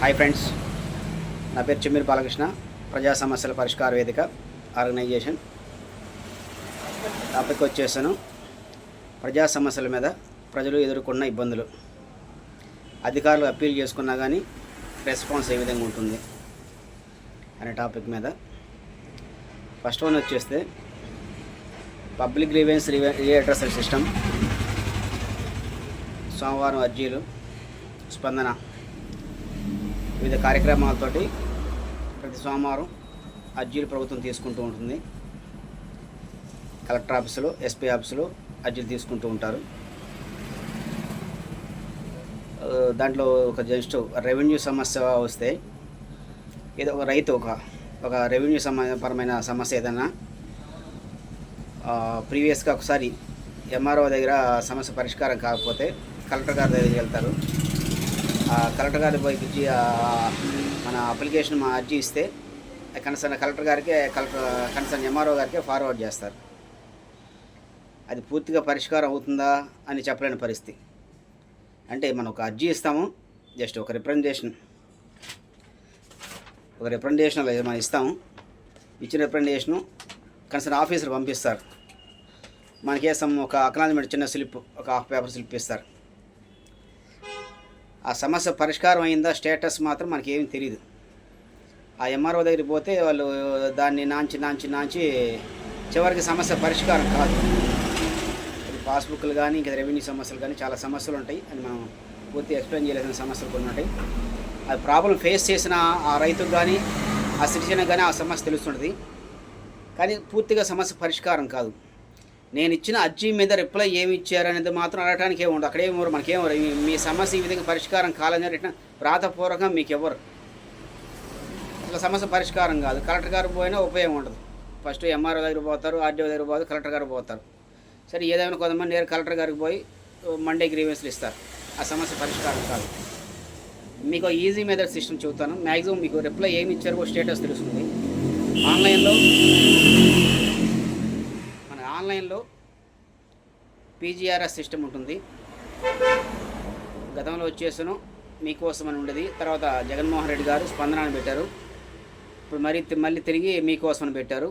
Hi friends. నా పేరు చెమ్మీర్ బాలకృష్ణ ప్రజా సమస్యల పరిష్కార వేదిక ఆర్గనైజేషన్. టాపిక్ వచ్చేసాను ప్రజా సమస్యల మీద ప్రజలు ఎదుర్కొన్న ఇబ్బందులు. అధికారులు అప్పీల్ చేసుకున్నా కానీ రెస్పాన్స్ ఏ విధంగా ఉంటుంది అనే టాపిక్ మీద. ఫస్ట్ వన్ వచ్చేస్తే పబ్లిక్ గ్రీవెన్స్ రీఅడ్రసల్ సిస్టమ్. సోమవారం అర్జీలు స్పందన. వివిధ కార్యక్రమాలతోటి ప్రతి సోమవారం అర్జీలు ప్రభుత్వం తీసుకుంటూ ఉంటుంది. కలెక్టర్ ఆఫీసులో ఎస్పీ ఆఫీసులో అర్జీలు తీసుకుంటూ ఉంటారు. దాంట్లో ఒక జస్ట్ రెవెన్యూ సమస్య వస్తే ఏదో ఒక రైతు ఒక ఒక రెవెన్యూ సంబంధపరమైన పరమైన సమస్య ఏదైనా ప్రీవియస్గా ఒకసారి ఎంఆర్ఓ దగ్గర సమస్య పరిష్కారం కాకపోతే కలెక్టర్ గారి దగ్గరికి వెళ్తారు. కలెక్టర్ గారి పోయి మన అప్లికేషన్ మా అర్జీ ఇస్తే కన్సర్న్ కలెక్టర్ గారికి కలెక్టర్ కన్సర్న్ ఎంఆర్ఓ గారికి ఫార్వర్డ్ చేస్తారు. అది పూర్తిగా పరిష్కారం అవుతుందా అని చెప్పలేని పరిస్థితి. అంటే మనం ఒక అర్జీ ఇస్తాము జస్ట్ ఒక రిప్రజెంటేషన్ ఒక రిప్రజెంటేషన్ మనం ఇస్తాము ఇచ్చిన రిప్రజెంటేషను కన్సర్న్ ఆఫీసర్ పంపిస్తారు. మనకేసం ఒక అక్నాలజ్మెంట్ చిన్న స్లిప్ ఒక హాఫ్ పేపర్ స్లిప్ ఇస్తారు. ఆ సమస్య పరిష్కారం అయిందా స్టేటస్ మాత్రం మనకి ఏమీ తెలియదు ఆ ఎంఆర్ఓ దగ్గరికి పోతే వాళ్ళు దాన్ని నాంచి నాంచి నాంచి చివరికి సమస్య పరిష్కారం కాదు. అది పాస్బుక్లు కానీ ఇంకా రెవెన్యూ సమస్యలు కానీ చాలా సమస్యలు ఉంటాయి. అని మనం పూర్తి ఎక్స్ప్లెయిన్ చేయలేసిన సమస్యలు కొన్ని ఉంటాయి. అది ప్రాబ్లం ఫేస్ చేసిన ఆ రైతుకు కానీ ఆ సిటిజన్కి కానీ ఆ సమస్య తెలుస్తుంటుంది. కానీ పూర్తిగా సమస్య పరిష్కారం కాదు. నేను ఇచ్చిన అర్జీ మీద రిప్లై ఏమి ఇచ్చారు అనేది మాత్రం అడగడానికి ఏమి ఉండదు. అక్కడేమి ఉండదు మనకేం మీ- సమస్య ఈ విధంగా పరిష్కారం కాలని రిటర్న్ వ్రాతపూర్వకంగా మీకు ఎవరు? అసలు సమస్య పరిష్కారం కాదు. కలెక్టర్ గారు పోయినా ఉపయోగం ఉండదు. ఫస్ట్ ఎంఆర్ఓ దగ్గర పోతారు ఆర్డీఓ దగ్గర పోతారు కలెక్టర్ గారు పోతారు. సరే ఏదైనా కొంతమంది నేరు కలెక్టర్ గారికి పోయి మండే గ్రీవెన్స్లు ఇస్తారు. ఆ సమస్య పరిష్కారం కాదు. మీకు ఈజీ మెథడ్ సిస్టమ్ చెబుతాను. మ్యాక్సిమం మీకు రిప్లై ఏమి ఇచ్చారో స్టేటస్ తెలుస్తుంది. ఆన్లైన్లో సమయంలో పీజీఆర్ఎస్ సిస్టమ్ ఉంటుంది. గతంలో వచ్చేసాను మీకోసం అని ఉండేది. తర్వాత జగన్మోహన్ రెడ్డి గారు స్పందన అని పెట్టారు. ఇప్పుడు మరి మళ్ళీ తిరిగి మీకోసం అని పెట్టారు.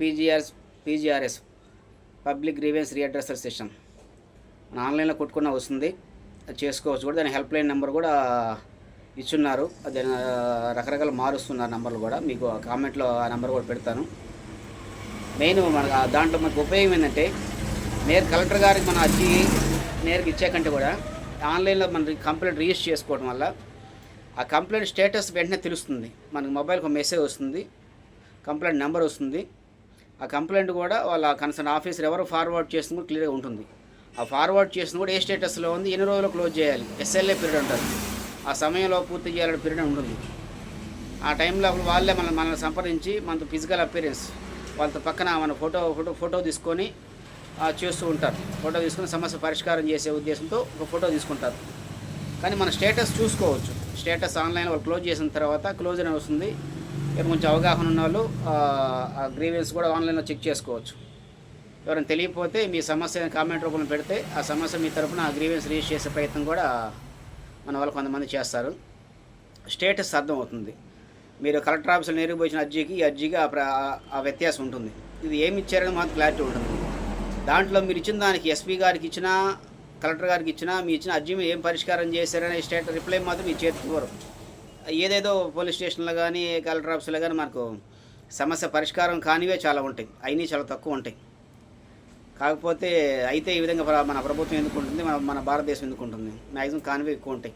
PGRS PGRS public grievance readdresser system. మన ఆన్లైన్లో కొట్టుకున్న వస్తుంది. అది చేసుకోవచ్చు కూడా. దాని హెల్ప్ లైన్ నెంబర్ కూడా ఇచ్చున్నారు. అది రకరకాల మారుస్తున్నారు నెంబర్లు కూడా. మీకు కామెంట్లో ఆ నెంబర్ కూడా పెడతాను. మెయిన్ మనకు ఆ దాంట్లో మనకు ఉపయోగం ఏంటంటే నేరు కలెక్టర్ గారికి మనం అర్జీ నేరుగా ఇచ్చే కంటే కూడా ఆన్లైన్లో మనం కంప్లైంట్ రిజిస్టర్ చేసుకోవడం వల్ల ఆ కంప్లైంట్ స్టేటస్ వెంటనే తెలుస్తుంది. మనకి మొబైల్కి ఒక మెసేజ్ వస్తుంది కంప్లైంట్ నెంబర్ వస్తుంది. ఆ కంప్లైంట్ కూడా వాళ్ళ కన్సర్న్ ఆఫీసర్ ఎవరు ఫార్వర్డ్ చేసిన కూడా క్లియర్గా ఉంటుంది. ఆ ఫార్వర్డ్ చేసిన కూడా ఏ స్టేటస్లో ఉంది ఎన్ని రోజులు క్లోజ్ చేయాలి? ఎస్ఎల్ఏ పీరియడ్ ఉంటుంది ఆ సమయంలో పూర్తి చేయాలనే పీరియడ్ ఉంటుంది. ఆ టైంలో అప్పుడు వాళ్ళే మన మనల్ని సంప్రదించి మనతో ఫిజికల్ అపీరెన్స్ వాళ్ళతో పక్కన మన ఫోటో ఫోటో ఫోటో తీసుకొని చూస్తూ చేస్తూ ఉంటారు. ఫోటో తీసుకొని సమస్య పరిష్కారం చేసే ఉద్దేశంతో ఒక ఫోటో తీసుకుంటారు. కానీ మన స్టేటస్ చూసుకోవచ్చు. స్టేటస్ ఆన్లైన్ వాళ్ళు క్లోజ్ చేసిన తర్వాత క్లోజ్ అని వస్తుంది. ఇక కొంచెం అవగాహన ఉన్న వాళ్ళు ఆ, గ్రీవెన్స్ కూడా ఆన్లైన్లో చెక్ చేసుకోవచ్చు. ఎవరైనా తెలియకపోతే మీ సమస్య కామెంట్ రూపంలో పెడితే ఆ సమస్య మీ తరపున ఆ గ్రీవెన్స్ రిజిస్టర్ చేసే ప్రయత్నం కూడా మన వాళ్ళు కొంతమంది చేస్తారు. స్టేటస్ అర్థం అవుతుంది మీరు కలెక్టర్ ఆఫీసులో నేరుగా పోయిన అర్జీకి ఈ అర్జీకి ఆ ఆ వ్యత్యాసం ఉంటుంది. ఇది ఏమి ఇచ్చారని మాకు క్లారిటీ ఉంటుంది దాంట్లో మీరు ఇచ్చిన దానికి ఎస్పీ గారికి ఇచ్చినా కలెక్టర్ గారికి ఇచ్చినా మీ ఇచ్చిన అర్జీ మీద ఏం పరిష్కారం చేశారనే స్టేట్ రిప్లై మాత్రం మీ చేతికి ఇవ్వరు. ఏదేదో పోలీస్ స్టేషన్లో కానీ కలెక్టర్ ఆఫీసులో కానీ మనకు సమస్య పరిష్కారం కానివే చాలా ఉంటాయి. అయినవి చాలా తక్కువ ఉంటాయి. కాకపోతే అయితే ఈ విధంగా మన ప్రభుత్వం ఎందుకు ఉంటుంది? మన మన భారతదేశం ఎందుకు ఉంటుంది? మ్యాక్సిమం కానివే ఎక్కువ ఉంటాయి.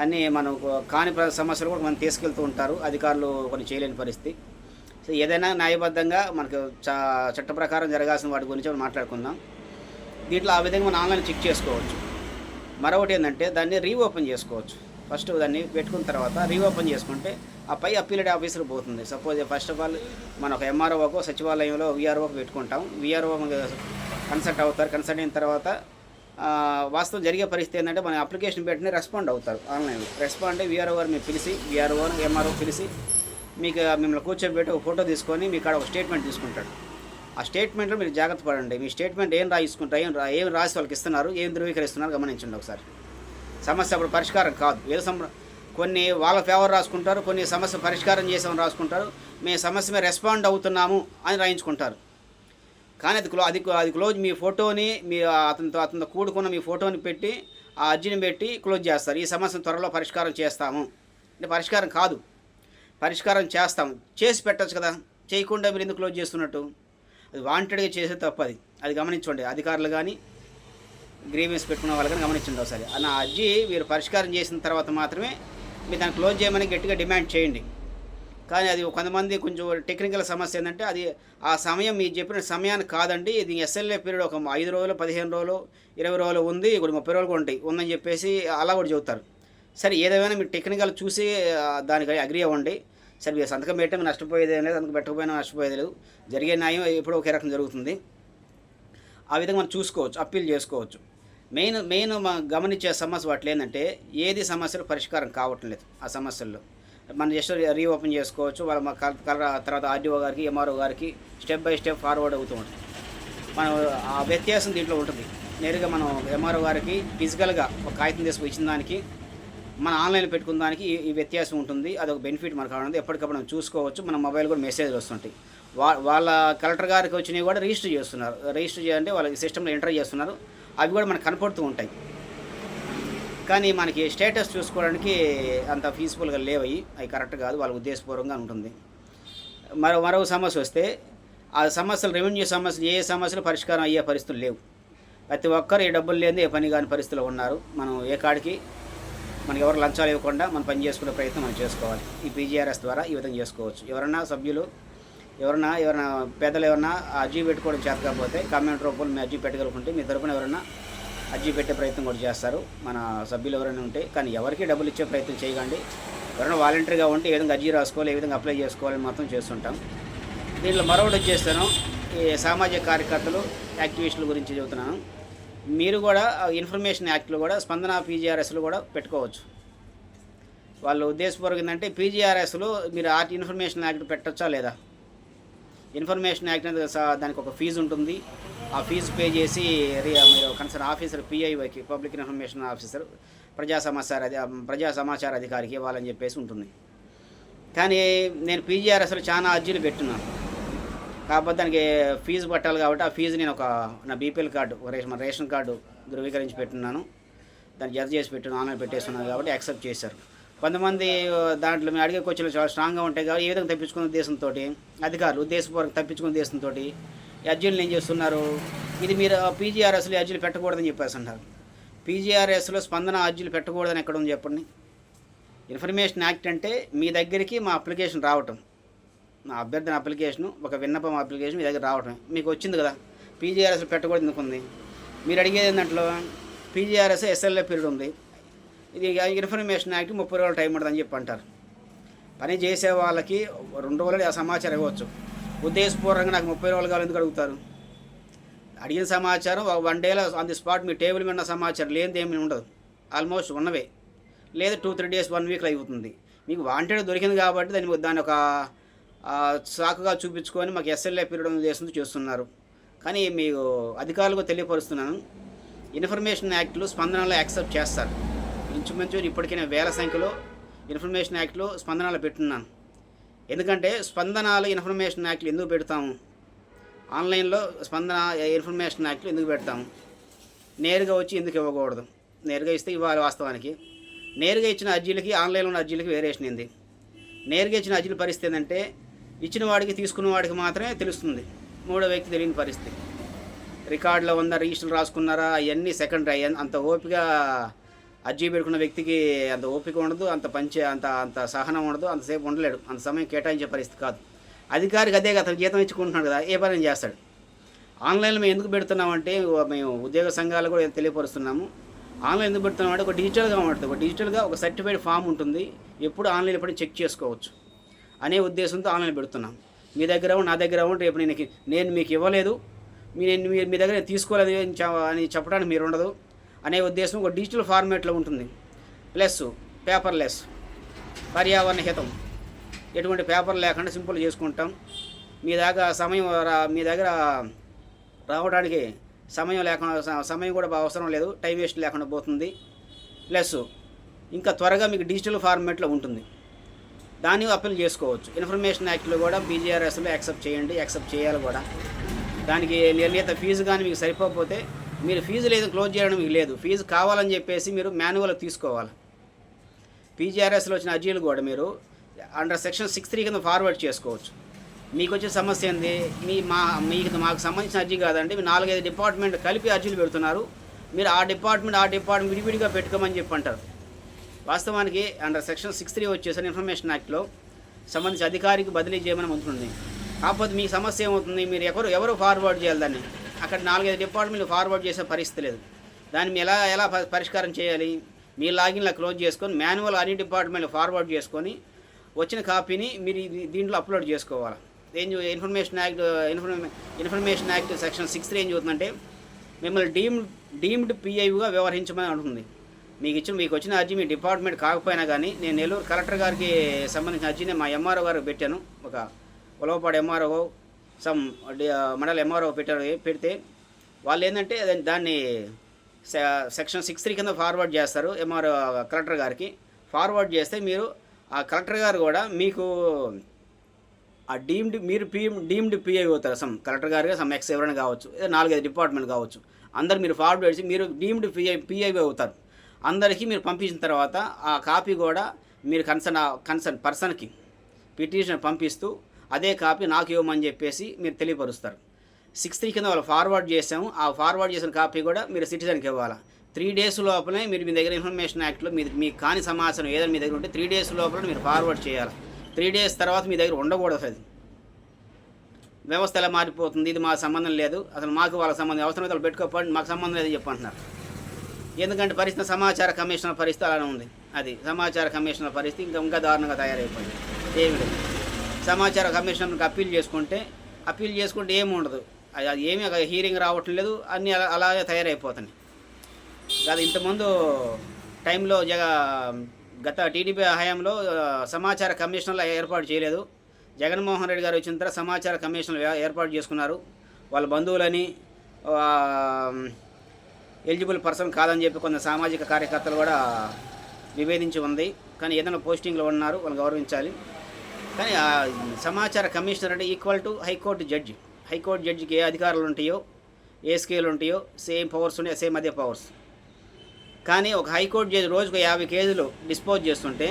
అన్నీ మనం కాని ప్ర- సమస్యలు కూడా మనం తీసుకెళ్తూ ఉంటారు. అధికారులు కొన్ని చేయలేని పరిస్థితి. సో ఏదైనా న్యాయబద్ధంగా మనకు చ చట్ట ప్రకారం జరగాల్సిన వాటి గురించి మనం మాట్లాడుకుందాం. దీంట్లో ఆ విధంగా మనం ఆన్లైన్ చెక్ చేసుకోవచ్చు. మరొకటి ఏంటంటే దాన్ని రీఓపెన్ చేసుకోవచ్చు. ఫస్ట్ దాన్ని పెట్టుకున్న తర్వాత రీఓపెన్ చేసుకుంటే ఆ పై అప్పీలెడ్ ఆఫీసర్ పోతుంది. సపోజ్ ఫస్ట్ ఆఫ్ ఆల్ మనం ఒక ఎంఆర్ఓకో సచివాలయంలో విఆర్ఓకి పెట్టుకుంటాం. విఆర్ఓ కన్సల్ట్ అవుతారు. కన్సల్ట్ అయిన తర్వాత వాస్తవం జరిగే పరిస్థితి ఏంటంటే మనం అప్లికేషన్ పెట్టిన రెస్పాండ్ అవుతారు ఆన్లైన్లో. రెస్పాండ్ అయ్యి విఆర్ఓ గారు మీరు పిలిచి విఆర్ఓ ఎంఆర్ఓ పిలిచి మీకు మిమ్మల్ని కూర్చోబెట్టి ఒక ఫోటో తీసుకొని మీ కాడ ఒక స్టేట్మెంట్ తీసుకుంటాడు. ఆ స్టేట్మెంట్లో మీరు జాగ్రత్త పడండి. మీ స్టేట్మెంట్ ఏం రాయించుకుంటారు ఏం రా ఏం రాసి వాళ్ళకి ఇస్తున్నారు ఏం ధృవీకరిస్తున్నారు గమనించండి ఒకసారి. సమస్య అప్పుడు పరిష్కారం కాదు. ఏదో సమ కొన్ని వాళ్ళ ఫేవర్ రాసుకుంటారు కొన్ని సమస్య పరిష్కారం చేసామని రాసుకుంటారు. మేము సమస్య మీద రెస్పాండ్ అవుతున్నాము అని రాయించుకుంటారు. కానీ అది క్లో అది అది క్లోజ్ మీ ఫోటోని మీ అతనితో అతనితో కూడుకున్న మీ ఫోటోని పెట్టి ఆ అర్జీని పెట్టి క్లోజ్ చేస్తారు. ఈ సమస్యను త్వరలో పరిష్కారం చేస్తాము. అంటే పరిష్కారం కాదు. పరిష్కారం చేస్తాము. చేసి పెట్టచ్చు కదా. చేయకుండా మీరు ఎందుకు క్లోజ్ చేస్తున్నట్టు? అది వాంటెడ్గా చేసే తప్ప అది అది గమనించండి. అధికారులు కానీ గ్రీవెన్స్ పెట్టుకున్న వాళ్ళు కానీ గమనించండి ఒకసారి. ఆ నా అర్జీ మీరు పరిష్కారం చేసిన తర్వాత మాత్రమే మీరు దాన్ని క్లోజ్ చేయమని గట్టిగా డిమాండ్ చేయండి. కానీ అది కొంతమంది కొంచెం టెక్నికల్ సమస్య ఏంటంటే అది ఆ సమయం మీరు చెప్పిన సమయాన్ని కాదండి. ఇది ఎస్ఎల్ఏ పీరియడ్ ఒక ఐదు రోజులు పదిహేను రోజులు ఇరవై రోజులు ఉంది ఇప్పుడు ముప్పై రోజులు కూడా ఉంటాయి. ఉందని చెప్పేసి అలా కూడా చెబుతారు. సరే ఏదేమైనా మీరు టెక్నికల్ చూసి దానికి అగ్రి అవ్వండి. సరే మీరు సంతకం పెట్టడం నష్టపోయేది లేదు సంతకం పెట్టకపోయినా నష్టపోయేది లేదు. జరిగే న్యాయం ఎప్పుడో ఒకే రకం జరుగుతుంది. ఆ విధంగా మనం చూసుకోవచ్చు అప్పీల్ చేసుకోవచ్చు. మెయిన్ మెయిన్ మనం గమనించే సమస్య వాటిలో ఏంటంటే ఏది సమస్యలు పరిష్కారం కావటం లేదు ఆ సమస్యల్లో. మనం జస్ట్ రీఓపెన్ చేసుకోవచ్చు. వాళ్ళ మా కల తర్వాత ఆర్డీఓ గారికి ఎంఆర్ఓ గారికి స్టెప్ బై స్టెప్ ఫార్వర్డ్ అవుతూ ఉంటుంది. మనం ఆ వ్యత్యాసం దీంట్లో ఉంటుంది. నేరుగా మనం ఎంఆర్ఓ గారికి ఫిజికల్గా ఒక కాగితం తీసుకు ఇచ్చిన దానికి మన ఆన్లైన్ పెట్టుకున్న దానికి ఈ- వ్యత్యాసం ఉంటుంది. అదొక బెనిఫిట్ మనకు ఉంటుంది ఎప్పటికప్పుడు మనం చూసుకోవచ్చు. మన మొబైల్ కూడా మెసేజ్లు వస్తుంటాయి. వా వాళ్ళ కలెక్టర్ గారికి వచ్చినవి కూడా రిజిస్టర్ చేస్తున్నారు. రిజిస్టర్ చేయాలంటే వాళ్ళ సిస్టంలో ఎంటర్ చేస్తున్నారు. అవి కూడా మనకు కనపడుతూ ఉంటాయి. కానీ మనకి స్టేటస్ చూసుకోవడానికి అంత ఫీజిబుల్గా లేవు అవి కరెక్ట్ కాదు వాళ్ళ ఉద్దేశపూర్వకంగా ఉంటుంది. మరో మరో సమస్య వస్తే ఆ సమస్యలు రెవెన్యూ సమస్యలు ఏ సమస్యలు పరిష్కారం అయ్యే పరిస్థితులు లేవు. ప్రతి ఒక్కరు ఈ డబ్బులు లేని ఏ పని కాని పరిస్థితులు ఉన్నారు. మనం ఏ కాడికి మనకి ఎవరు లంచాలు ఇవ్వకుండా మనం పని చేసుకునే ప్రయత్నం మనం చేసుకోవాలి. ఈ పీజీఆర్ఎస్ ద్వారా ఈ విధంగా చేసుకోవచ్చు. ఎవరన్నా సభ్యులు ఎవరన్నా ఎవరైనా పేదలు ఎవరన్నా అర్జీ పెట్టుకోవడం చేత కాకపోతే కామెంట్ రూపంలో మీ అర్జీ పెట్టగలుగుంటే మీ తరపున ఎవరన్నా అర్జీ పెట్టే ప్రయత్నం కూడా చేస్తారు. మన సభ్యులు ఎవరైనా ఉంటే కానీ ఎవరికి డబ్బులు ఇచ్చే ప్రయత్నం చేయకండి. ఎవరైనా వాలంటరీగా ఉంటే ఏ విధంగా అర్జీ రాసుకోవాలి ఏ విధంగా అప్లై చేసుకోవాలని మాత్రం చేస్తుంటాం. దీంట్లో మరొకటి వచ్చేస్తాను. ఈ సామాజిక కార్యకర్తలు యాక్టివిస్టుల గురించి చెబుతున్నాను. మీరు కూడా ఇన్ఫర్మేషన్ యాక్ట్లో కూడా స్పందన పీజీఆర్ఎస్లు కూడా పెట్టుకోవచ్చు. వాళ్ళు ఉద్దేశపూర్వకం ఏంటంటే పీజీఆర్ఎస్లో మీరు ఆర్ట్ ఇన్ఫర్మేషన్ యాక్ట్ పెట్టచ్చా లేదా? ఇన్ఫర్మేషన్ యాక్ట్ అనేది దానికి ఒక ఫీజు ఉంటుంది. ఆ ఫీజు పే చేసి మీరు కన్సర్న్ ఆఫీసర్ పిఐఓకి పబ్లిక్ ఇన్ఫర్మేషన్ ఆఫీసర్ ప్రజా సమాచార ప్రజా సమాచార అధికారికి ఇవ్వాలని చెప్పేసి ఉంటుంది. కానీ నేను పీజీఆర్ఎస్లో చాలా అర్జీలు పెట్టున్నాను. కాకపోతే దానికి ఫీజు పట్టాలి కాబట్టి ఆ ఫీజు నేను ఒక నా బీపీఎల్ కార్డు రేషన్ మన రేషన్ కార్డు ధృవీకరించి పెట్టున్నాను. దాన్ని జత చేసి పెట్టిన ఆన్లైన్ పెట్టేస్తున్నాను కాబట్టి యాక్సెప్ట్ చేశారు. కొంతమంది దాంట్లో మేము అడిగే క్వశ్చన్లు చాలా స్ట్రాంగ్గా ఉంటాయి కాబట్టి ఏ విధంగా తప్పించుకునే ఉద్దేశంతో అధికారులు ఉద్దేశపూర్వక తప్పించుకునే ఉద్దేశంతో ఈ ఏం చేస్తున్నారు? ఇది మీరు పీజీఆర్ఎస్లో అర్జీలు పెట్టకూడదని చెప్పేసి అంటారు. పీజీఆర్ఎస్లో స్పందన అర్జీలు పెట్టకూడదని ఎక్కడ ఉంది చెప్పండి? ఇన్ఫర్మేషన్ యాక్ట్ అంటే మీ దగ్గరికి మా అప్లికేషన్ రావటం. నా అభ్యర్థన అప్లికేషను ఒక విన్నపం అప్లికేషన్ మీ దగ్గర రావటం మీకు వచ్చింది కదా? పీజీఆర్ఎస్ పెట్టకూడదు ఎందుకుంది? మీరు అడిగేది ఏంటంటే పీజీఆర్ఎస్ ఎస్ఎల్ఏ పీరియడ్ ఉంది. ఇది ఇన్ఫర్మేషన్ యాక్ట్ ముప్పై రోజులు టైం ఉంటుందని చెప్పి అంటారు. పని చేసే వాళ్ళకి రెండు రోజులు ఆ సమాచారం ఇవ్వచ్చు. ఉద్దేశపూర్వకంగా నాకు ముప్పై రోజులు కావాలి ఎందుకు అడుగుతారు? అడిగిన సమాచారం వన్ డేలో ఆన్ ది స్పాట్ మీ టేబుల్ మీద ఉన్న సమాచారం లేనిది ఏమీ ఉండదు. ఆల్మోస్ట్ ఉన్నవే. లేదా టూ త్రీ డేస్ వన్ వీక్లో అయిపోతుంది. మీకు వాంటెడ్ దొరికింది కాబట్టి దాన్ని దాని ఒక సాకుగా చూపించుకొని మాకు ఎస్ఎల్ఏ పీరియడ్ ఉద్దేశంతో చేస్తున్నారు. కానీ మీకు అధికారులకు తెలియపరుస్తున్నాను. ఇన్ఫర్మేషన్ యాక్ట్లు స్పందనలో యాక్సెప్ట్ చేస్తారు. ఇంచుమించు ఇప్పటికీ వేల సంఖ్యలో ఇన్ఫర్మేషన్ యాక్ట్లో స్పందనలు పెట్టున్నాను. ఎందుకంటే స్పందనాలు ఇన్ఫర్మేషన్ యాక్ట్లు ఎందుకు పెడతాము ఆన్లైన్లో స్పందన ఇన్ఫర్మేషన్ యాక్ట్లు ఎందుకు పెడతాము నేరుగా వచ్చి ఎందుకు ఇవ్వకూడదు? నేరుగా ఇస్తే ఇవ్వాలి వాస్తవానికి. నేరుగా ఇచ్చిన అర్జీలకి ఆన్లైన్లో ఉన్న అర్జీలకి వేరియేషన్ ఉంది నేరుగా ఇచ్చిన అర్జీల పరిస్థితి ఏంటంటే ఇచ్చిన వాడికి తీసుకున్న వాడికి మాత్రమే తెలుస్తుంది. మూడో వ్యక్తి తెలియని పరిస్థితి. రికార్డులో ఉందా రిజిస్టర్ రాసుకున్నారా అవన్నీ సెకండరీ అంత ఓపిక అర్జీ పెట్టుకున్న వ్యక్తికి అంత ఓపిక ఉండదు అంత పంచే అంత అంత సహనం ఉండదు అంతసేపు ఉండలేడు. అంత సమయం కేటాయించే పరిస్థితి కాదు. అధికారికి అదే అతను జీతం ఇచ్చుకుంటున్నాడు కదా ఏ పని చేస్తాడు? ఆన్లైన్లో మేము ఎందుకు పెడుతున్నామంటే మేము ఉద్యోగ సంఘాలు కూడా తెలియపరుస్తున్నాము. ఆన్లైన్ ఎందుకు పెడుతున్నామంటే ఒక డిజిటల్గా ఉంటుంది ఒక డిజిటల్గా ఒక సర్టిఫైడ్ ఫామ్ ఉంటుంది. ఎప్పుడు ఆన్లైన్ ఎప్పుడు చెక్ చేసుకోవచ్చు అనే ఉద్దేశంతో ఆన్లైన్ పెడుతున్నాం. మీ దగ్గర ఉండి, నా దగ్గర ఉంటే రేపు నేను నేను మీకు ఇవ్వలేదు. మీ నేను మీ- మీ దగ్గర తీసుకోలేదు అని చెప్పడానికి మీరు ఉండదు. అనే ఉద్దేశం ఒక డిజిటల్ ఫార్మేట్లో ఉంటుంది. ప్లస్ పేపర్లెస్ పర్యావరణ హితం. ఎటువంటి పేపర్ లేకుండా సింపుల్ చేసుకుంటాం. మీ దగ్గర సమయం రా- మీ దగ్గర రావడానికి సమయం లేకుండా సమయం కూడా అవసరం లేదు. టైం వేస్ట్ లేకుండా పోతుంది. ప్లస్ ఇంకా త్వరగా మీకు డిజిటల్ ఫార్మేట్లో ఉంటుంది. దాన్ని అప్పీల్ చేసుకోవచ్చు. ఇన్ఫర్మేషన్ యాక్ట్లో కూడా బీజీఆర్ఎస్లో యాక్సెప్ట్ చేయండి యాక్సెప్ట్ చేయాలి కూడా. దానికి నిర్ణీత ఫీజు కానీ మీకు సరిపోకపోతే మీరు ఫీజు లేదు క్లోజ్ చేయడం మీకు లేదు. ఫీజు కావాలని చెప్పేసి మీరు మాన్యువల్ తీసుకోవాలి. పీజీఆర్ఎస్లో వచ్చిన అర్జీలు కూడా మీరు అండర్ సెక్షన్ సిక్స్ త్రీ కింద ఫార్వర్డ్ చేసుకోవచ్చు. మీకు వచ్చే సమస్య ఏంది? మీ మా మీకు మాకు సంబంధించిన అర్జీ కాదండి మీరు నాలుగైదు డిపార్ట్మెంట్ కలిపి అర్జీలు పెడుతున్నారు. మీరు ఆ డిపార్ట్మెంట్ ఆ డిపార్ట్మెంట్ విడివిడిగా పెట్టుకోమని చెప్పి అంటారు వాస్తవానికి అండర్ సెక్షన్ సిక్స్ త్రీ వచ్చేసిన ఇన్ఫర్మేషన్ యాక్ట్లో సంబంధించి అధికారికి బదిలీ చేయమని ఉంటుంది కాకపోతే మీ సమస్య ఏమవుతుంది? మీరు ఎవరు ఎవరు ఫార్వర్డ్ చేయాలి దాన్ని? అక్కడ నాలుగైదు డిపార్ట్మెంట్లు ఫార్వర్డ్ చేసే పరిస్థితి లేదు. దాన్ని ఎలా ఎలా పరిష్కారం చేయాలి? మీ లాగిన్లో క్లోజ్ చేసుకొని మాన్యువల్ అన్ని డిపార్ట్మెంట్లు ఫార్వర్డ్ చేసుకొని వచ్చిన కాపీని మీరు దీంట్లో అప్లోడ్ చేసుకోవాలి? ఏం information act ఇన్ఫర్మే information act section six ఏం చూస్తుందంటే మిమ్మల్ని డీమ్డ్ డీమ్డ్ పిఐగా వ్యవహరించమని అంటుంది. మీకు ఇచ్చిన మీకు వచ్చిన అర్జీ మీ డిపార్ట్మెంట్ కాకపోయినా కానీ నేను నెల్లూరు కలెక్టర్ గారికి సంబంధించిన అర్జీని మా ఎంఆర్ఓ గారికి పెట్టాను. ఒక ఉలవపాడు ఎంఆర్ఓ సమ్ మండల ఎంఆర్ఓ పెట్టారు పెడితే వాళ్ళు ఏంటంటే దాన్ని- సె- సెక్షన్ సిక్స్ త్రీ కింద ఫార్వర్డ్ చేస్తారు ఎంఆర్ఓ కలెక్టర్ uh, గారికి. ఫార్వర్డ్ చేస్తే మీరు ఆ కలెక్టర్ గారు కూడా మీకు ఆ డీమ్డ్ మీరు పిఎం డీమ్డ్ పిఐ అవుతారు. సమ్ కలెక్టర్ గారు సమ్ ఎక్స్ ఎవరైనా కావచ్చు నాలుగైదు డిపార్ట్మెంట్ కావచ్చు. అందరు మీరు ఫార్వర్డ్ చేసి మీరు డీమ్డ్ పిఐ పిఐ అవుతారు. అందరికీ మీరు పంపించిన తర్వాత ఆ కాపీ కూడా మీరు కన్సర్న్ కన్సర్న్ పర్సన్కి పిటిషన్ పంపిస్తూ అదే కాపీ నాకు ఇవ్వమని చెప్పేసి మీరు తెలియపరుస్తారు. సిక్స్త్ కింద వాళ్ళు ఫార్వర్డ్ చేసాము ఆ ఫార్వర్డ్ చేసిన కాపీ కూడా మీరు సిటిజన్కి ఇవ్వాలి? త్రీ డేస్ లోపలే మీరు మీ దగ్గర ఇన్ఫర్మేషన్ యాక్ట్లో మీ మీకు కాని సమాచారం ఏదైనా మీ దగ్గర ఉంటే త్రీ డేస్ లోపల మీరు ఫార్వర్డ్ చేయాలి? త్రీ డేస్ తర్వాత మీ దగ్గర ఉండకూడదు అది. వ్యవస్థ ఎలా మారిపోతుంది? ఇది మాకు సంబంధం లేదు. అసలు మాకు వాళ్ళ సంబంధం అవసరం అయితే పెట్టుకోపండి మాకు సంబంధం లేదు చెప్పంటున్నారు. ఎందుకంటే పరిస్థితి సమాచార కమిషనర్ పరిస్థితి అలానే ఉంది. అది సమాచార కమిషనర్ పరిస్థితి ఇంకా ఇంకా దారుణంగా తయారైపోయింది. ఏమి లేదు. సమాచార కమిషనర్కి అప్పీల్ చేసుకుంటే అప్పీల్ చేసుకుంటే ఏమి ఉండదు. అది అది ఏమీ హీరింగ్ రావటం లేదు. అన్నీ అలా అలాగే తయారైపోతున్నాయి. కాదు ఇంతకుముందు టైంలో జగ గత టీడీపీ హయాంలో సమాచార కమిషన్లు ఏర్పాటు చేయలేదు. జగన్మోహన్ రెడ్డి గారు వచ్చిన తర్వాత సమాచార కమిషన్లు ఏర్పాటు చేసుకున్నారు. వాళ్ళ బంధువులని ఎలిజిబుల్ పర్సన్ కాదని చెప్పి కొంత సామాజిక కార్యకర్తలు కూడా నివేదించి ఉంది. కానీ ఏదైనా పోస్టింగ్లో ఉన్నారు. వాళ్ళు గౌరవించాలి. కానీ ఆ సమాచార కమిషనర్ అంటే equal to high court judge high court జడ్జికి ఏ అధికారాలు ఉంటాయో ఏ స్కేల్ ఉంటాయో సేమ్ పవర్స్ ఉంటాయో సేమ్ అదే పవర్స్ కానీ ఒక హైకోర్టు జడ్జి రోజుకు యాభై కేసులు డిస్పోజ్ చేస్తుంటే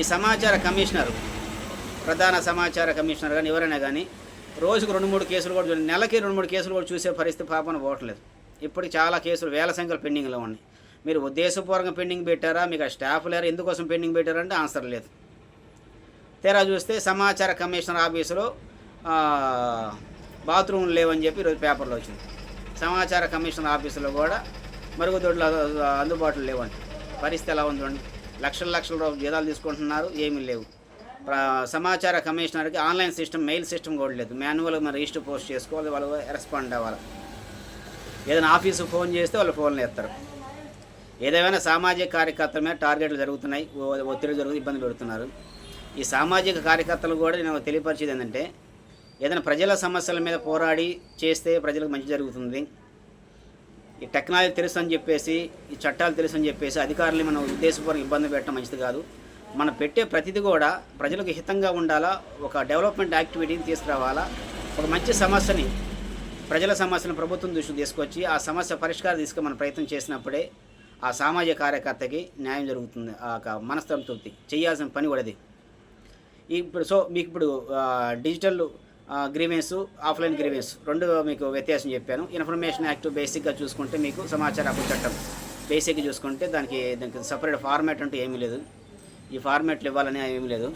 ఈ సమాచార కమిషనర్ ప్రధాన సమాచార కమిషనర్ కానీ ఎవరైనా కానీ రోజుకు రెండు మూడు కేసులు కూడా నెలకి రెండు మూడు కేసులు కూడా చూసే పరిస్థితి పాపన పోవట్లేదు. ఇప్పటికి చాలా కేసులు వేల సంఖ్యలో పెండింగ్లో ఉన్నాయి. మీరు ఉద్దేశపూర్వకంగా పెండింగ్ పెట్టారా? మీకు ఆ స్టాఫ్ లేరు? ఎందుకోసం పెండింగ్ పెట్టారంటే ఆన్సర్ లేదు. తెరా చూస్తే సమాచార కమిషనర్ ఆఫీసులో బాత్రూమ్లు లేవని చెప్పి ఈరోజు పేపర్లో వచ్చింది. సమాచార కమిషనర్ ఆఫీసులో కూడా మరుగుదొడ్లు అందుబాటులో లేవండి పరిస్థితి ఎలా ఉందండి లక్షల లక్షల రూపాయలు జీతాలు తీసుకుంటున్నారు ఏమీ లేవు. సమాచార కమిషనర్కి ఆన్లైన్ సిస్టమ్ మెయిల్ సిస్టమ్ కూడా లేదు. మాన్యువల్గా మరి రిజిస్టర్ పోస్ట్ చేసుకోవాలి వాళ్ళు రెస్పాండ్ అవ్వాలి. ఏదైనా ఆఫీసు ఫోన్ చేస్తే వాళ్ళు ఫోన్లు ఎత్తారు. ఏదేమైనా సామాజిక కార్యకర్తల మీద టార్గెట్లు జరుగుతున్నాయి ఒత్తిడి జరుగుతుంది ఇబ్బంది పెడుతున్నారు. ఈ సామాజిక కార్యకర్తలు కూడా నేను తెలియపరిచేది ఏంటంటే ఏదైనా ప్రజల సమస్యల మీద పోరాడి చేస్తే ప్రజలకు మంచి జరుగుతుంది. ఈ టెక్నాలజీ తెలుసు అని చెప్పేసి ఈ చట్టాలు తెలుసు అని చెప్పేసి అధికారులు మనం ఉద్దేశపూర్వక ఇబ్బంది పెట్టడం మంచిది కాదు. మనం పెట్టే ప్రతిదీ కూడా ప్రజలకు హితంగా ఉండాలా ఒక డెవలప్మెంట్ యాక్టివిటీని తీసుకురావాలా ఒక మంచి సమస్యని ప్రజల సమస్యను ప్రభుత్వం దృష్టికి తీసుకొచ్చి ఆ సమస్య పరిష్కారం తీసుకుని మనం ప్రయత్నం చేసినప్పుడే ఆ సామాజిక కార్యకర్తకి న్యాయం జరుగుతుంది. ఆ యొక్క మనస్తృప్తి చేయాల్సిన పని కూడా అది. ఇప్పుడు సో మీకు ఇప్పుడు డిజిటల్ గ్రీవెన్స్ ఆఫ్లైన్ గ్రీవెన్స్ రెండు మీకు వ్యత్యాసం చెప్పాను. ఇన్ఫర్మేషన్ యాక్ట్ బేసిక్గా చూసుకుంటే మీకు సమాచార హక్కు చట్టం. బేసిక్గా చూసుకుంటే దానికి దానికి సపరేట్ ఫార్మాట్ అంటూ ఏమీ లేదు. ఈ ఫార్మాట్లు ఇవ్వాలని ఏమీ లేదు.